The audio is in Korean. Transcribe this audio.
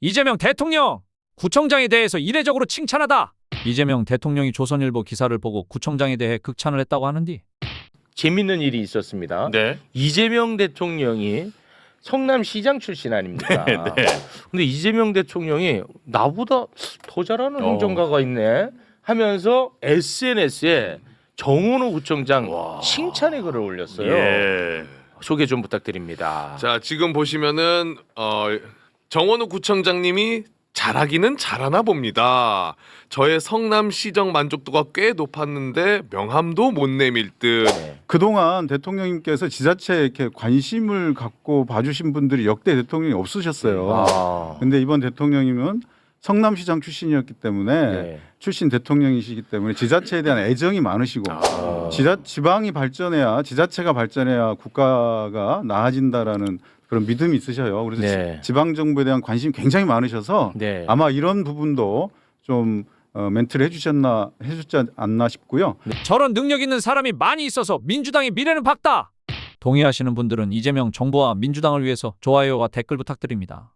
이재명 대통령 구청장에 대해서 이례적으로 칭찬하다. 이재명 대통령이 조선일보 기사를 보고 구청장에 대해 극찬을 했다고 하는디. 재밌는 일이 있었습니다. 네. 이재명 대통령이 성남시장 출신 아닙니까? 네. 근데 이재명 대통령이 나보다 더 잘하는 어. 행정가가 있네 하면서 SNS에 정원호 구청장 와. 칭찬의 글을 올렸어요. 예. 소개 좀 부탁드립니다. 자 지금 보시면은 어, 정원우 구청장님이 잘하기는 잘하나 봅니다. 저의 성남 시정 만족도가 꽤 높았는데 명함도 못 내밀 듯. 네. 그동안 대통령님께서 지자체에 이렇게 관심을 갖고 봐주신 분들이 역대 대통령이 없으셨어요. 아. 근데 이번 대통령님은 성남시장 출신이었기 때문에 네. 출신 대통령이시기 때문에 지자체에 대한 애정이 많으시고 아. 지자 지방이 발전해야 지자체가 발전해야 국가가 나아진다라는 그런 믿음이 있으셔요. 그래서 네. 지, 방 정부에 대한 관심이 굉장히 많으셔서 네. 아마 이런 부분도 좀 어, 멘트를 해주셨나 해주지 않나 싶고요. 저런 능력 있는 사람이 많이 있어서 민주당의 미래는 밝다. 동의하시는 분들은 이재명 정부와 민주당을 위해서 좋아요와 댓글 부탁드립니다.